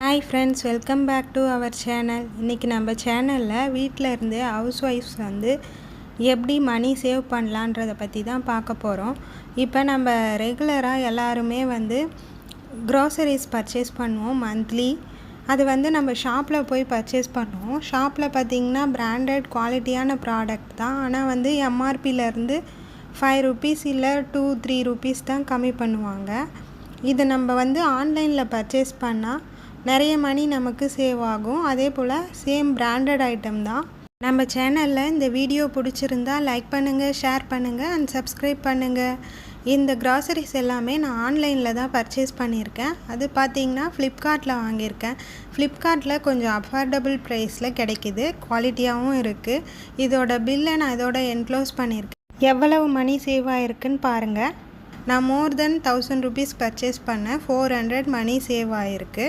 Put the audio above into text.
Hi friends welcome back to our channel இன்றைக்கி நம்ம சேனலில் வீட்டில் இருந்து ஹவுஸ் ஒய்ஃப்ஸ் வந்து எப்படி மணி சேவ் பண்ணலான்றதை பற்றி தான் பார்க்க போகிறோம் இப்போ நம்ம ரெகுலராக எல்லாருமே வந்து க்ராசரிஸ் பர்ச்சேஸ் பண்ணுவோம் மந்த்லி அது வந்து நம்ம ஷாப்பில் போய் பர்ச்சேஸ் பண்ணுவோம். ஷாப்பில் பார்த்திங்கன்னா பிராண்டட் குவாலிட்டியான ப்ராடக்ட் தான். ஆனால் வந்து எம்ஆர்பியிலேருந்து ஃபைவ் ருபீஸ் இல்லை டூ த்ரீ ருபீஸ் தான் கம்மி பண்ணுவாங்க. இது நம்ம வந்து ஆன்லைனில் பர்ச்சேஸ் பண்ணால் நிறைய மணி நமக்கு சேவ் ஆகும். அதே போல் சேம் பிராண்டட் ஐட்டம் தான். நம்ம சேனலில் இந்த வீடியோ பிடிச்சிருந்தா லைக் பண்ணுங்கள் ஷேர் பண்ணுங்கள் அண்ட் சப்ஸ்கிரைப் பண்ணுங்கள் இந்த க்ராசரிஸ் எல்லாமே நான் ஆன்லைனில் தான் பர்ச்சேஸ் பண்ணியிருக்கேன். அது பார்த்தீங்கன்னா ஃப்ளிப்கார்ட்டில் வாங்கியிருக்கேன். ஃப்ளிப்கார்ட்டில் கொஞ்சம் அஃபோர்டபுள் ப்ரைஸில் கிடைக்கிது. குவாலிட்டியாகவும் இருக்குது இதோட பில்லை நான் இதோட என்க்ளோஸ் பண்ணியிருக்கேன். எவ்வளவு மணி சேவ் ஆகிருக்குன்னு பாருங்கள் நான் more than thousand rupees purchase பண்ணேன். ஃபோர் ஹண்ட்ரட் மணி சேவ் ஆகிருக்கு